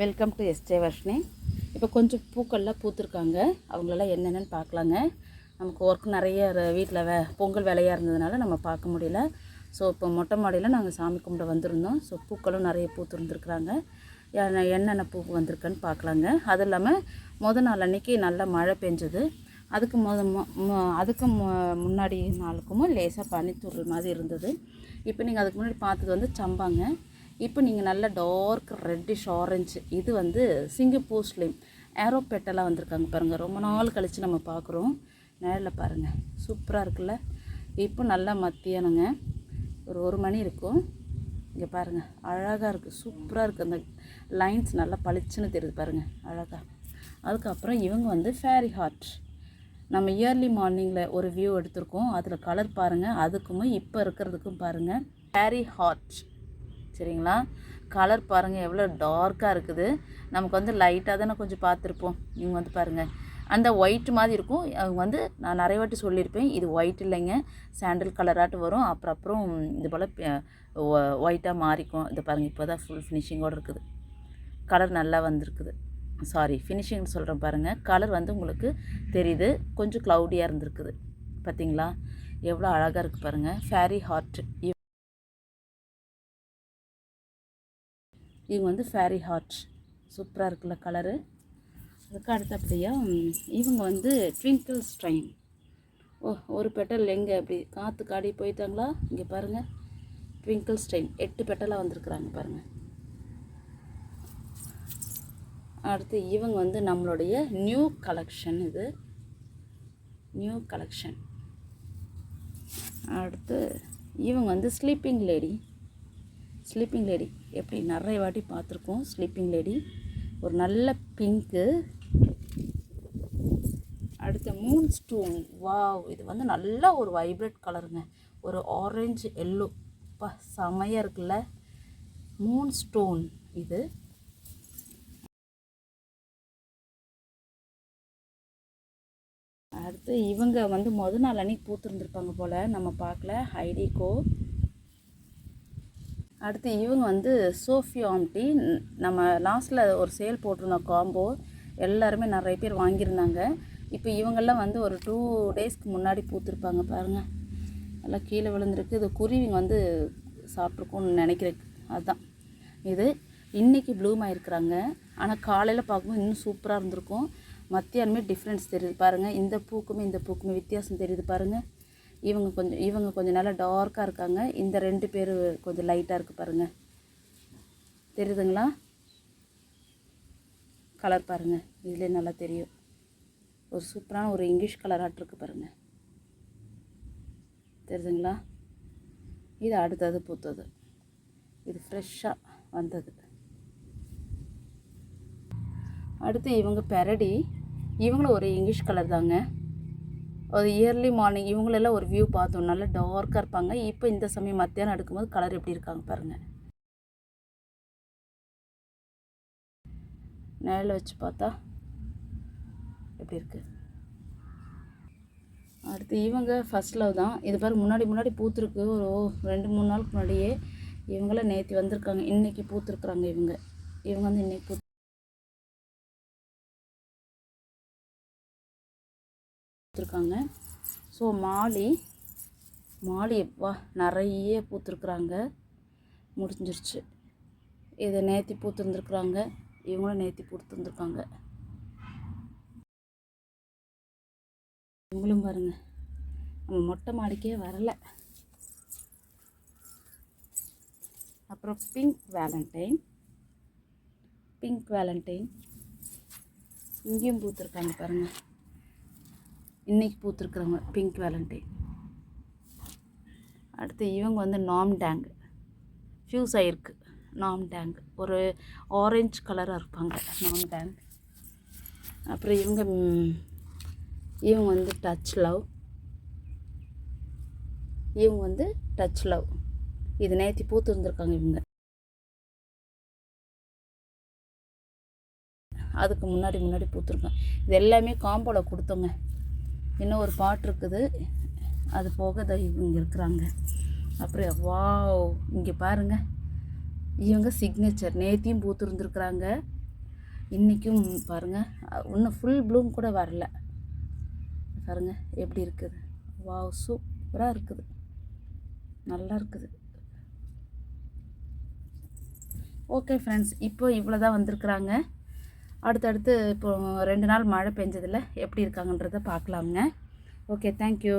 Welcome to SJ Varshini இப்போ கொஞ்சம் பூக்கள்லாம் பூத்துருக்காங்க. அவங்களெல்லாம் என்னென்னு பார்க்கலாங்க. நமக்கு ஒர்க் நிறைய வீட்டில் வே பொங்கல் வேலையாக இருந்ததுனால நம்ம பார்க்க முடியல. ஸோ இப்போ மொட்டை மாடியில் நாங்கள் சாமி கும்பிட வந்திருந்தோம். ஸோ பூக்களும் நிறைய பூத்துருந்துருக்குறாங்க. என்னென்ன பூ வந்திருக்குன்னு பார்க்கலாங்க. அது இல்லாமல் முத நாள் அன்றைக்கி நல்லா மழை பெஞ்சது. அதுக்கு முத அதுக்கு முன்னாடி நாளுக்கும் லேசாக பனித்துறல் மாதிரி இருந்தது. இப்போ நீங்கள் அதுக்கு முன்னாடி பார்த்தது வந்து சம்பாங்க. இப்போ நீங்கள் நல்ல டார்க் ரெட்டிஷ் ஆரஞ்சு இது வந்து சிங்கப்பூர் ஸ்லிம் ஏரோ பெட்டெல்லாம் வந்திருக்காங்க பாருங்கள் ரொம்ப நாள் கழித்து நம்ம பார்க்குறோம் நேரில் பாருங்கள் சூப்பராக இருக்குல்ல? இப்போ நல்லா மத்தியானங்க. ஒரு ஒரு மணி இருக்கும். இங்கே பாருங்கள் அழகாக இருக்குது சூப்பராக இருக்குது அந்த லைன்ஸ் நல்லா பளிச்சுன்னு தெரியுது பாருங்கள் அழகாக அதுக்கப்புறம் இவங்க வந்து ஃபேரி ஹார்ட் நம்ம இயர்லி மார்னிங்கில் ஒரு வியூ எடுத்திருக்கோம். அதில் கலர் பாருங்கள் அதுக்கும் இப்போ இருக்கிறதுக்கும் பாருங்கள் ஃபேரி ஹார்ட் சரிங்களா? கலர் பாருங்கள் எவ்வளோ டார்க்காக இருக்குது. நமக்கு வந்து லைட்டாக தானே கொஞ்சம் பார்த்துருப்போம். இவங்க வந்து பாருங்கள் அந்த ஒயிட் மாதிரி இருக்கும். அவங்க வந்து நான் நிறைய வாட்டி சொல்லியிருப்பேன். இது ஒயிட் இல்லைங்க. சாண்டில் கலராட்டு வரும். அப்புறம் அப்புறம் இது போல் ஒயிட்டாக மாறிக்கும். இது பாருங்கள் இப்போ தான் ஃபுல் ஃபினிஷிங்கோடு இருக்குது. கலர் நல்லா வந்திருக்குது. சாரி ஃபினிஷிங்னு சொல்கிறேன் பாருங்கள் கலர் வந்து உங்களுக்கு தெரியுது. கொஞ்சம் க்ளவுடியாக இருந்திருக்குது. பார்த்தீங்களா எவ்வளோ அழகாக இருக்குது பாருங்கள் ஃபேரி ஹார்ட் இவங்க வந்து ஃபேரி ஹார்ட் சூப்பராக இருக்குல்ல கலரு அதுக்கு அடுத்தபடியாக இவங்க வந்து ட்விங்கிள் ஸ்ட்ரைன் ஓ ஒரு பெட்டல் எங்கே அப்படி காற்று காடி போயிட்டாங்களா? இங்கே பாருங்கள் ட்விங்கிள் ஸ்ட்ரைன் எட்டு பெட்டலாக வந்திருக்குறாங்க பாருங்கள் அடுத்து இவங்க வந்து நம்மளுடைய நியூ கலெக்ஷன் இது. நியூ கலெக்ஷன் அடுத்து இவங்க வந்து ஸ்லீப்பிங் லேடி ஸ்லீப்பிங் லேடி எப்படி நிறைய வாட்டி பார்த்துருக்கோம். ஸ்லீப்பிங் லேடி ஒரு நல்ல பிங்க்கு அடுத்து மூன் ஸ்டோன் வாவ் இது வந்து நல்ல ஒரு வைப்ரேட் கலருங்க ஒரு ஆரஞ்சு எல்லோ பா செமையாக இருக்குல்ல. மூன் ஸ்டோன் இது. அடுத்து இவங்க வந்து மொதல் நாள் அன்னைக்கு பூத்துருந்துருப்பாங்க போல். நம்ம பார்க்கல. ஹைடிகோ அடுத்து இவங்க வந்து சோஃபி ஆம்டி நம்ம லாஸ்ட்டில் ஒரு சேல் போட்டிருந்தோம் காம்போ எல்லாருமே நிறைய பேர் வாங்கியிருந்தாங்க. இப்போ இவங்கெல்லாம் வந்து ஒரு டூ டேஸ்க்கு முன்னாடி பூத்திருப்பாங்க பாருங்கள் எல்லாம் கீழே விழுந்திருக்கு. இது குருவிங்க வந்து சாப்பிட்ருக்கும்னு நினைக்கிறேன். அதுதான் இது இன்றைக்கி ப்ளூம் ஆயிருக்கிறாங்க. ஆனால் காலையில் பார்க்கும்போது இன்னும் சூப்பராக இருந்திருக்கும். மத்தியானமே டிஃப்ரென்ஸ் தெரியுது பாருங்கள் இந்த பூக்குமே இந்த பூக்குமே வித்தியாசம் தெரியுது பாருங்கள் இவங்க கொஞ்சம் இவங்க கொஞ்சம் நல்லா டார்க்காக இருக்காங்க. இந்த ரெண்டு பேர் கொஞ்சம் லைட்டாக இருக்குது பாருங்கள் தெரியுதுங்களா? கலர் பாருங்கள் இதுலேயே நல்லா தெரியும். ஒரு சூப்பரான ஒரு இங்கிலீஷ் கலர் ஆட் பாருங்கள் தெரியுதுங்களா? இது அடுத்தது பூத்தது. இது ஃப்ரெஷ்ஷாக வந்தது. அடுத்து இவங்க பெரடி இவங்களும் ஒரு இங்கிலீஷ் கலர் தாங்க. ஒரு இயர்லி மார்னிங் இவங்களெல்லாம் ஒரு வியூ பார்த்தோம். நல்லா டார்க்காக இருப்பாங்க. இப்போ இந்த சமயம் மத்தியானம் எடுக்கும்போது கலர் எப்படி இருக்காங்க பாருங்கள் நிழல் வச்சு பார்த்தா எப்படி இருக்கு? அடுத்து இவங்க ஃபர்ஸ்ட் லவ் தான். இது பாருங்க முன்னாடி முன்னாடி பூத்துருக்கு. ஒரு ரெண்டு மூணு நாளுக்கு முன்னாடியே இவங்களாம் நேற்று வந்திருக்காங்க. இன்றைக்கி பூத்துருக்குறாங்க இவங்க. இவங்க வந்து இன்றைக்கி பூ பூத்துருக்காங்க. ஸோ மாலி மாலி வா நிறைய பூத்துருக்குறாங்க. முடிஞ்சிருச்சு. இதை நேத்தி பூத்துருந்துருக்குறாங்க. இவங்களும் நேத்தி பூத்துருந்துருக்காங்க. இவங்களும் பாருங்க. நம்ம மொட்டை மாடிக்கே வரலை. அப்புறம் பிங்க் வேலண்டைன் பிங்க் வேலண்டைன் இங்கேயும் பூத்துருக்காங்க பாருங்கள் இன்றைக்கி பூத்துருக்குறவங்க பிங்க் வேலண்டைன் அடுத்து இவங்க வந்து நாம் டேங் ஃபியூஸ் ஆகிருக்கு நாம் டேங் ஒரு ஆரஞ்சு கலராக இருப்பாங்க நாம் டேங் அப்புறம் இவங்க இவங்க வந்து டச் லவ் இவங்க வந்து டச் லவ் இது நேற்று பூத்துருந்துருக்காங்க இவங்க. அதுக்கு முன்னாடி முன்னாடி பூத்துருக்கோம் இது எல்லாமே காம்போவில் கொடுத்தோங்க. இன்னும் ஒரு பாட்டு இருக்குது. அது போக தான் இவங்க இருக்கிறாங்க. அப்புறம் வாவ். இங்கே பாருங்கள் இவங்க சிக்னேச்சர் நேத்தியும் பூத்துருந்துருக்குறாங்க இன்றைக்கும் பாருங்கள் இன்னும் ஃபுல் ப்ளூம் கூட வரல. பாருங்கள் எப்படி இருக்குது. வாவ் சூப்பராக இருக்குது. நல்லா இருக்குது. ஓகே ஃப்ரெண்ட்ஸ் இப்போ இவ்வளோ தான் வந்திருக்குறாங்க. அடுத்தடுத்து இப்போ ரெண்டு நாள் மழை பெஞ்சதில் எப்படி இருக்காங்கன்றதை பார்க்கலாங்க ஓகே தேங்க்யூ